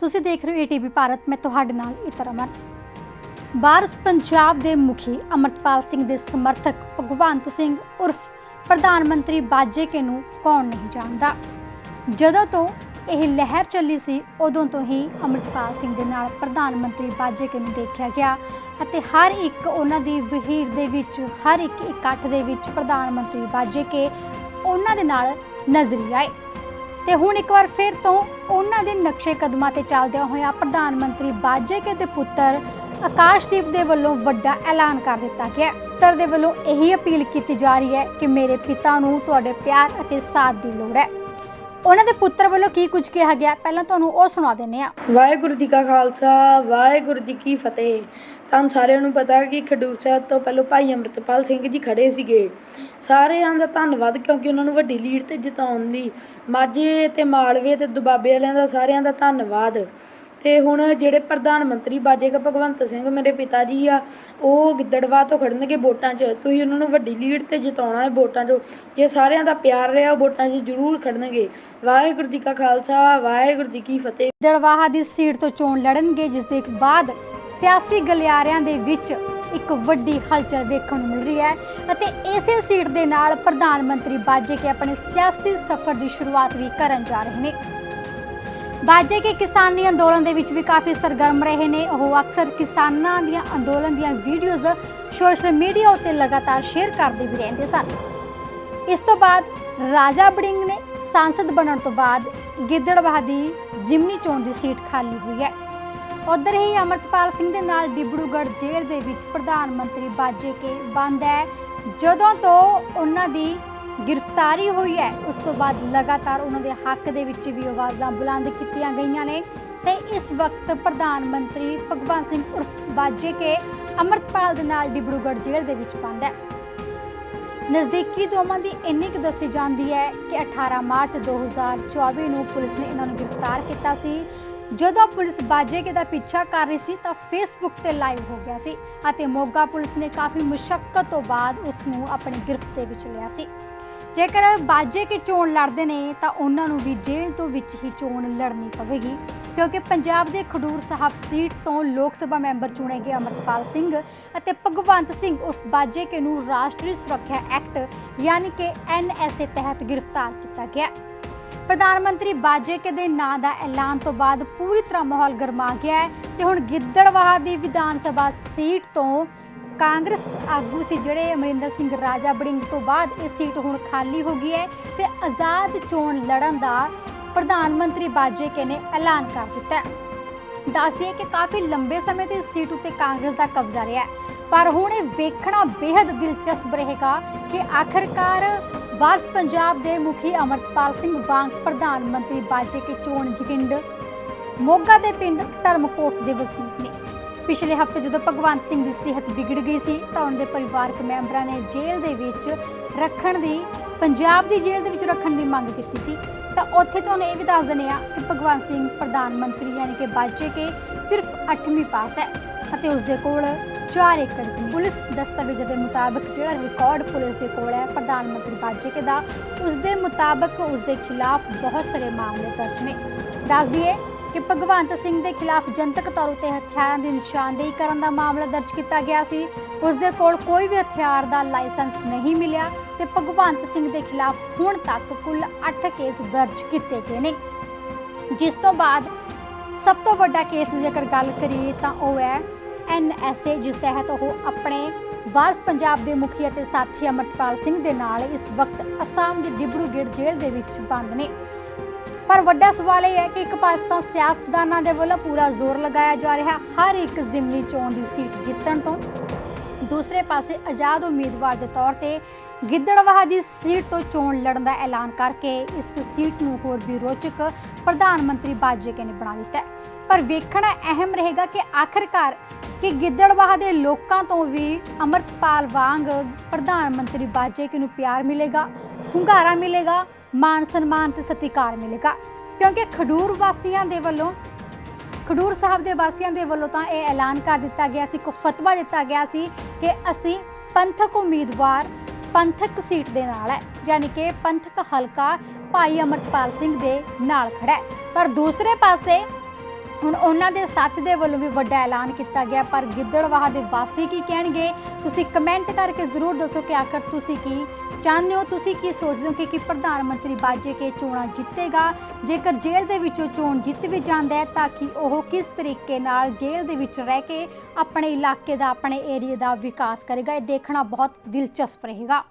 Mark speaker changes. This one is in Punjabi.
Speaker 1: ਤੁਸੀਂ ਦੇਖ ਰਹੇ ਹੋ ਏਟੀਵੀ ਭਾਰਤ, ਮੈਂ ਤੁਹਾਡੇ ਨਾਲ ਇਤਰਮਨ ਬਾਰਸ ਪੰਜਾਬ ਦੇ ਮੁਖੀ ਅਮਰਤਪਾਲ ਸਿੰਘ ਦੇ ਸਮਰਥਕ ਭਗਵੰਤ ਸਿੰਘ ਉਰਫ ਪ੍ਰਧਾਨ ਮੰਤਰੀ ਬਾਜੇਕੇ ਨੂੰ ਕੌਣ ਨਹੀਂ ਜਾਣਦਾ? ਜਦੋਂ ਤੋਂ ਇਹ ਲਹਿਰ ਚੱਲੀ ਸੀ, ਉਦੋਂ ਤੋਂ ਹੀ ਅਮਰਤਪਾਲ ਸਿੰਘ ਦੇ ਨਾਲ ਪ੍ਰਧਾਨ ਮੰਤਰੀ ਬਾਜੇਕੇ ਨੂੰ ਦੇਖਿਆ ਗਿਆ ਅਤੇ ਹਰ ਇੱਕ ਉਹਨਾਂ ਦੀ ਵਹੀਰ ਦੇ ਵਿੱਚ, ਹਰ ਇੱਕ ਇਕੱਠ ਦੇ ਵਿੱਚ ਪ੍ਰਧਾਨ ਮੰਤਰੀ ਬਾਜੇਕੇ ਉਹਨਾਂ ਦੇ ਨਾਲ ਨਜ਼ਰੀ ਆਏ। ਤੇ ਹੁਣ ਇੱਕ ਵਾਰ ਫਿਰ ਤੋਂ ਉਹਨਾਂ ਦੇ ਨਕਸ਼ੇ ਕਦਮਾਂ ਤੇ ਚੱਲਦਿਆਂ ਹੋਇਆ ਪ੍ਰਧਾਨ ਮੰਤਰੀ ਬਾਜੇਕੇ ਦੇ ਪੁੱਤਰ ਆਕਾਸ਼ਦੀਪ ਦੇ ਵੱਲੋਂ ਵੱਡਾ ਐਲਾਨ ਕਰ ਦਿੱਤਾ ਗਿਆ ਪੁੱਤਰ ਦੇ ਵੱਲੋਂ ਇਹੀ ਅਪੀਲ ਕੀਤੀ ਜਾ ਰਹੀ ਹੈ ਕਿ ਮੇਰੇ ਪਿਤਾ ਨੂੰ ਤੁਹਾਡੇ ਪਿਆਰ ਅਤੇ ਸਾਥ ਦੀ ਲੋੜ ਹੈ। ਉਹਨਾਂ ਦੇ ਪੁੱਤਰ ਵੱਲੋਂ ਕੀ ਕੁਝ ਕਿਹਾ ਗਿਆ ਪਹਿਲਾਂ ਤੁਹਾਨੂੰ ਉਹ ਸੁਣਾ ਦਿੰਨੇ ਆ
Speaker 2: ਵਾਹਿਗੁਰੂ ਜੀ ਕਾ ਖਾਲਸਾ, ਵਾਹਿਗੁਰੂ ਜੀ ਕੀ ਫਤਿਹ। ਤੁਹਾਨੂੰ ਸਾਰਿਆਂ ਨੂੰ ਪਤਾ ਕਿ ਖਡੂਰ ਸਾਹਿਬ ਤੋਂ ਪਹਿਲਾਂ ਭਾਈ ਅੰਮ੍ਰਿਤਪਾਲ ਸਿੰਘ ਜੀ ਖੜੇ ਸੀਗੇ। ਸਾਰਿਆਂ ਦਾ ਧੰਨਵਾਦ ਕਿਉਂਕਿ ਉਹਨਾਂ ਨੂੰ ਵੱਡੀ ਲੀਡ ਤੇ ਜਿਤਾਉਣ ਲਈ। ਮਾਝੇ ਤੇ ਮਾਲਵੇ ਤੇ ਦੁਬਾਬੇ ਵਾਲਿਆਂ ਦਾ ਸਾਰਿਆਂ ਦਾ ਧੰਨਵਾਦ। ਤੇ ਹੁਣ ਜਿਹੜੇ ਪ੍ਰਧਾਨ ਮੰਤਰੀ ਬਾਜੇਗਾ ਭਗਵੰਤ ਸਿੰਘ ਮੇਰੇ ਪਿਤਾ ਜੀ ਆ, ਉਹ ਗਿੱਦੜਵਾ ਤੋਂ ਖੜਨਗੇ ਵੋਟਾਂ 'ਚ। ਤੁਸੀਂ ਉਹਨਾਂ ਨੂੰ ਵੱਡੀ ਲੀਡ ਤੇ ਜਿਤਾਉਣਾ ਹੈ ਵੋਟਾਂ 'ਚ। ਜੇ ਸਾਰਿਆਂ ਦਾ ਪਿਆਰ ਰਿਹਾ, ਉਹ ਵੋਟਾਂ 'ਚ ਜ਼ਰੂਰ ਖੜਨਗੇ। ਵਾਹਿਗੁਰੂ ਜੀ ਕਾ ਖਾਲਸਾ, ਵਾਹਿਗੁਰੂ ਜੀ ਕੀ ਫਤਿਹ।
Speaker 1: ਦੜਵਾਹਾ ਦੀ ਸੀਟ ਤੋਂ ਚੋਣ ਲੜਨਗੇ, ਜਿਸ ਦੇ ਬਾਅਦ ਸਿਆਸੀ ਗਲਿਆਰਿਆਂ ਦੇ ਵਿੱਚ ਇੱਕ ਵੱਡੀ ਹਲਚਲ ਵੇਖਣ ਨੂੰ ਮਿਲ ਰਹੀ ਹੈ ਅਤੇ ਇਸੇ ਸੀਟ ਦੇ ਨਾਲ ਪ੍ਰਧਾਨ ਮੰਤਰੀ ਬਾਜੇ ਬਾਜੇਕੇ ਆਪਣੇ ਸਿਆਸੀ ਸਫ਼ਰ ਦੀ ਸ਼ੁਰੂਆਤ ਵੀ ਕਰਨ ਜਾ ਰਹੇ ਨੇ। ਬਾਜੇ ਬਾਜੇਕੇ ਕਿਸਾਨੀ ਅੰਦੋਲਨ ਦੇ ਵਿੱਚ ਵੀ ਕਾਫੀ ਸਰਗਰਮ ਰਹੇ ਨੇ। ਉਹ ਅਕਸਰ ਕਿਸਾਨਾਂ ਦੀਆਂ ਅੰਦੋਲਨ ਦੀਆਂ ਵੀਡੀਓਜ਼ ਸੋਸ਼ਲ ਮੀਡੀਆ ਉੱਤੇ ਲਗਾਤਾਰ ਸ਼ੇਅਰ ਕਰਦੇ ਵੀ ਰਹਿੰਦੇ ਸਨ। ਇਸ ਤੋਂ ਬਾਅਦ ਰਾਜਾ ਬੜਿੰਗ ਨੇ ਸੰਸਦ ਬਣਨ ਤੋਂ ਬਾਅਦ ਗਿੱਦੜਬਾਹ ਦੀ ਜ਼ਿਮਨੀ ਚੋਣ ਦੀ ਸੀਟ ਖਾਲੀ ਹੋਈ ਹੈ। ਉਧਰ ਹੀ ਅਮਰਤਪਾਲ ਸਿੰਘ ਦੇ ਨਾਲ ਡਿਬੜੂਗੜ੍ਹ ਜੇਲ੍ਹ ਦੇ ਵਿੱਚ ਪ੍ਰਧਾਨ ਮੰਤਰੀ ਬਾਜੇ ਕੇ ਬੰਦ ਹੈ। ਜਦੋਂ ਤੋਂ ਉਹਨਾਂ ਦੀ ਗ੍ਰਿਫਤਾਰੀ ਹੋਈ ਹੈ, ਉਸ ਤੋਂ ਬਾਅਦ ਲਗਾਤਾਰ ਉਹਨਾਂ ਦੇ ਹੱਕ ਦੇ ਵਿੱਚ ਵੀ ਆਵਾਜ਼ਾਂ ਬੁਲੰਦ ਕੀਤੀਆਂ ਗਈਆਂ ਨੇ। ਤੇ ਇਸ ਵਕਤ ਪ੍ਰਧਾਨ ਮੰਤਰੀ ਭਗਵੰਤ ਸਿੰਘ ਉਰਫ ਬਾਜੇ ਕੇ ਅਮਰਤਪਾਲ ਦੇ ਨਾਲ ਡਿਬੜੂਗੜ੍ਹ ਜੇਲ੍ਹ ਦੇ ਵਿੱਚ ਬੰਦ ਹੈ। ਨਜ਼ਦੀਕੀ ਦੋਵਾਂ ਦੀ ਇੰਨੀ ਕੁ ਦੱਸੀ ਜਾਂਦੀ ਹੈ ਕਿ 18 ਮਾਰਚ 2024 ਨੂੰ ਪੁਲਿਸ ਨੇ ਇਹਨਾਂ ਨੂੰ ਗ੍ਰਿਫਤਾਰ ਕੀਤਾ ਸੀ। ਜਦੋਂ ਪੁਲਿਸ ਬਾਜੇਕੇ ਦਾ ਪਿੱਛਾ ਕਰ ਰਹੀ ਸੀ ਤਾਂ ਫੇਸਬੁੱਕ ਤੇ ਲਾਈਵ ਹੋ ਗਿਆ ਸੀ ਅਤੇ ਮੋਗਾ ਪੁਲਿਸ ਨੇ ਕਾਫੀ ਮੁਸ਼ਕਲ ਤੋਂ ਬਾਅਦ ਉਸ ਨੂੰ ਆਪਣੀ ਗ੍ਰਿਫਤ ਦੇ ਵਿੱਚ ਲਿਆ ਸੀ। ਜੇਕਰ ਬਾਜੇ ਕੇ ਚੋਣ ਲੜਦੇ ਨੇ ਤਾਂ ਉਹਨਾਂ ਨੂੰ ਵੀ ਜੇਲ੍ਹ ਤੋਂ ਵਿੱਚ ਹੀ ਚੋਣ ਲੜਨੀ ਪਵੇਗੀ, ਕਿਉਂਕਿ ਪੰਜਾਬ ਦੇ ਖਡੂਰ ਸਾਹਿਬ ਸੀਟ ਤੋਂ ਲੋਕ ਸਭਾ ਮੈਂਬਰ ਚੁਣੇ ਗਏ ਅਮਰਪਾਲ ਸਿੰਘ ਅਤੇ ਭਗਵੰਤ ਸਿੰਘ ਉਰਫ ਬਾਜੇਕੇ ਨੂੰ ਰਾਸ਼ਟਰੀ ਸੁਰੱਖਿਆ ਐਕਟ, ਯਾਨੀ ਕਿ ਐਨਐਸਏ ਤਹਿਤ ਗ੍ਰਿਫਤਾਰ ਕੀਤਾ ਗਿਆ। ਪ੍ਰਧਾਨ ਮੰਤਰੀ ਬਾਜੇਕੇ ਦੇ ਨਾਂ ਦਾ ਐਲਾਨ ਤੋਂ ਬਾਅਦ ਪੂਰੀ ਤਰ੍ਹਾਂ ਮਾਹੌਲ ਗਰਮਾ ਗਿਆ ਹੈ ਤੇ ਹੁਣ ਗਿੱਦੜਵਾਹਾ ਦੀ ਵਿਧਾਨ ਸਭਾ ਸੀਟ ਤੋਂ ਕਾਂਗਰਸ ਆਗੂ ਸੀ ਜਿਹੜੇ ਅਮਰਿੰਦਰ ਸਿੰਘ ਰਾਜਾ ਬੜਿੰਗ ਤੋਂ ਬਾਅਦ ਇਹ ਸੀਟ ਹੁਣ ਖਾਲੀ ਹੋ ਗਈ ਹੈ ਤੇ ਆਜ਼ਾਦ ਚੋਣ ਲੜਨ ਦਾ ਪ੍ਰਧਾਨ ਮੰਤਰੀ ਬਾਜੇਕੇ ਨੇ ਐਲਾਨ ਕਰ ਦਿੱਤਾ ਹੈ। ਦੱਸ ਦਈਏ ਕਿ ਕਾਫੀ ਲੰਬੇ ਸਮੇਂ ਤੋਂ ਇਸ ਸੀਟ ਉੱਤੇ ਕਾਂਗਰਸ ਦਾ ਕਬਜ਼ਾ ਰਿਹਾ ਹੈ। ਪਰ ਹੁਣ ਇਹ ਵੇਖਣਾ ਬੇहद ਦਿਲਚਸਪ ਰਹੇਗਾ ਕਿ ਆਖਰਕਾਰ ਵਾਰਸ ਪੰਜਾਬ ਦੇ ਮੁਖੀ ਅਮਰਤਪਾਲ ਸਿੰਘ ਵਾਂਗ ਪ੍ਰਧਾਨ ਮੰਤਰੀ ਬਾਜੇ ਕੇ ਚੋਣ ਪਿੰਡ ਮੋਗਾ ਦੇ ਪਿੰਡ ਧਰਮਕੋਟ ਦੇ ਵਸਨੀਕ ਨੇ। ਪਿਛਲੇ ਹਫ਼ਤੇ ਜਦੋਂ ਭਗਵੰਤ ਸਿੰਘ ਦੀ ਸਿਹਤ ਵਿਗੜ ਗਈ ਸੀ, ਤਾਂ ਉਹਨਾਂ ਦੇ ਪਰਿਵਾਰਕ ਮੈਂਬਰਾਂ ਨੇ ਜੇਲ੍ਹ ਦੇ ਵਿੱਚ ਰੱਖਣ ਦੀ, ਪੰਜਾਬ ਦੀ ਜੇਲ੍ਹ ਦੇ ਵਿੱਚ ਰੱਖਣ ਦੀ ਮੰਗ ਕੀਤੀ ਸੀ। ਤਾਂ ਉੱਥੇ ਤੁਹਾਨੂੰ ਇਹ ਵੀ ਦੱਸ ਦਿੰਦੇ ਆ ਕਿ ਭਗਵੰਤ ਸਿੰਘ ਪ੍ਰਧਾਨ ਮੰਤਰੀ ਯਾਨੀ ਕਿ ਬਾਜੇ ਕੇ ਸਿਰਫ 8ਵੀਂ ਪਾਸ ਹੈ। ਅਤੇ ਉਸ ਦੇ ਕੋਲ 4 ਏਕੜ ਜ਼ਮੀਨ। ਪੁਲਿਸ ਦਸਤਾਵੇਜ਼ਾਂ ਦੇ ਮੁਤਾਬਕ ਜਿਹੜਾ ਰਿਕਾਰਡ ਪੁਲਿਸ ਦੇ ਕੋਲ ਹੈ, ਪ੍ਰਧਾਨ ਮੰਤਰੀ ਬਾਜੇਕੇ ਦਾ ਉਸ ਦੇ ਮੁਤਾਬਕ ਉਸ ਦੇ ਖਿਲਾਫ ਬਹੁਤ ਸਾਰੇ ਮਾਮਲੇ ਦਰਜ ਨੇ। ਦੱਸ ਦਈਏ ਕਿ ਭਗਵੰਤ ਸਿੰਘ ਦੇ ਖਿਲਾਫ ਜਨਤਕ ਤੌਰ ਉਤੇ ਹਥਿਆਰਾਂ ਦੀ ਨਿਸ਼ਾਨਦੇਹੀ ਕਰਨ ਦਾ ਮਾਮਲਾ ਦਰਜ ਕੀਤਾ ਗਿਆ ਸੀ। ਉਸ ਦੇ ਕੋਲ ਕੋਈ ਵੀ ਹਥਿਆਰ ਦਾ ਲਾਇਸੈਂਸ ਨਹੀਂ ਮਿਲਿਆ ਤੇ ਭਗਵੰਤ ਸਿੰਘ ਦੇ ਖਿਲਾਫ ਹੁਣ ਤੱਕ ਕੁੱਲ 8 ਕੇਸ ਦਰਜ ਕੀਤੇ ਗਏ ਨੇ। ਜਿਸ ਤੋਂ ਬਾਅਦ ਸਭ ਤੋਂ ਵੱਡਾ ਕੇਸ ਦੀ ਜੇਕਰ ਗੱਲ ਕਰੀਏ ਤਾਂ ਉਹ ਹੈ ਐਨਐਸਏ ਜਿਸ ਤਹਿਤ ਉਹ ਆਪਣੇ ਵਾਰਸ ਪੰਜਾਬ ਦੇ ਮੁਖੀ ਅਤੇ ਸਾਥੀ ਅਮਰਪਾਲ ਸਿੰਘ ਦੇ ਨਾਲ ਇਸ ਵਕਤ ਅਸਾਮ ਦੇ ਡਿਬਰੂਗੜ੍ਹ ਜੇਲ੍ਹ ਦੇ ਵਿੱਚ ਬੰਦ ਨੇ। ਪਰ ਵੱਡਾ ਸਵਾਲ ਇਹ ਹੈ ਕਿ ਇੱਕ ਪਾਸੇ ਤਾਂ ਸਿਆਸਤਦਾਨਾਂ ਦੇ ਵੱਲੋਂ ਪੂਰਾ ਜ਼ੋਰ ਲਗਾਇਆ ਜਾ ਰਿਹਾ, ਹਰ ਇੱਕ ਜ਼ਿਮਨੀ ਚੋਣ ਦੀ ਸੀਟ ਜਿੱਤਣ ਤੋਂ ਦੂਸਰੇ ਪਾਸੇ ਆਜ਼ਾਦ ਉਮੀਦਵਾਰ ਦੇ ਤੌਰ ਤੇ ਗਿੱਦੜਵਾਹਾ ਦੀ ਸੀਟ ਤੋਂ ਚੋਣ ਲੜਨ ਦਾ ਐਲਾਨ ਕਰਕੇ ਇਸ ਸੀਟ ਨੂੰ ਹੋਰ ਵੀ ਰੋਚਕ ਪ੍ਰਧਾਨ ਮੰਤਰੀ ਬਾਜੇਕੇ ਨੇ ਬਣਾ ਦਿੱਤਾ ਪਰ ਵੇਖਣਾ ਅਹਿਮ ਰਹੇਗਾ ਕਿ ਆਖਰਕਾਰ ਕਿ ਗਿੱਦੜਵਾਹਾ ਦੇ ਲੋਕਾਂ ਤੋਂ ਵੀ ਅਮਰਪਾਲ ਵਾਂਗ ਪ੍ਰਧਾਨ ਮੰਤਰੀ ਬਾਜੇਕੇ ਨੂੰ ਪਿਆਰ ਮਿਲੇਗਾ, ਹੁੰਗਾਰਾ ਮਿਲੇਗਾ ਮਾਨ ਸਨਮਾਨ ਤੇ ਸਤਿਕਾਰ ਮਿਲੇਗਾ। ਕਿਉਂਕਿ ਖਡੂਰ ਵਾਸੀਆਂ ਦੇ ਵੱਲੋਂ ਖਡੂਰ ਸਾਹਿਬ ਦੇ ਵਾਸੀਆਂ ਦੇ ਵੱਲੋਂ ਤਾਂ ਇਹ ਐਲਾਨ ਕਰ ਦਿੱਤਾ ਗਿਆ ਸੀ ਕੋ ਫਤਵਾ ਦਿੱਤਾ ਗਿਆ ਸੀ ਕਿ ਅਸੀਂ ਪੰਥਕ ਉਮੀਦਵਾਰ, ਪੰਥਕ ਸੀਟ ਦੇ ਨਾਲ ਹੈ, ਯਾਨੀ ਕਿ ਪੰਥਕ ਹਲਕਾ ਭਾਈ ਅਮਰਪਾਲ ਸਿੰਘ ਦੇ ਨਾਲ ਖੜਾ ਹੈ। ਪਰ ਦੂਸਰੇ ਪਾਸੇ ਹੁਣ ਉਹਨਾਂ ਦੇ ਸਾਥ ਦੇ ਵੱਲੋਂ ਵੀ ਵੱਡਾ ਐਲਾਨ ਕੀਤਾ ਗਿਆ, ਪਰ ਗਿੱਦੜਵਾਹ ਦੇ ਵਾਸੀ ਕੀ ਕਹਿਣਗੇ? ਤੁਸੀਂ ਕਮੈਂਟ ਕਰਕੇ ਜ਼ਰੂਰ ਦੱਸੋ ਕਿ ਆਖਰ ਤੁਸੀਂ ਕੀ ਚਾਹੁੰਦੇ ਹੋ? ਤੁਸੀਂ ਕੀ ਸੋਚਦੇ ਹੋ ਕਿ ਕੀ ਪ੍ਰਧਾਨ ਮੰਤਰੀ ਬਾਜੇ ਕੇ ਚੋਣਾਂ ਜਿੱਤੇਗਾ? ਜੇਕਰ ਜੇਲ੍ਹ ਦੇ ਵਿੱਚੋਂ ਚੋਣ ਜਿੱਤ ਵੀ ਜਾਂਦਾ ਹੈ, ਤਾਂ ਕਿ ਉਹ ਕਿਸ ਤਰੀਕੇ ਨਾਲ ਜੇਲ੍ਹ ਦੇ ਵਿੱਚ ਰਹਿ ਕੇ ਆਪਣੇ ਇਲਾਕੇ ਦਾ, ਆਪਣੇ ਏਰੀਆ ਦਾ ਵਿਕਾਸ ਕਰੇਗਾ? ਇਹ ਦੇਖਣਾ ਬਹੁਤ ਦਿਲਚਸਪ ਰਹੇਗਾ।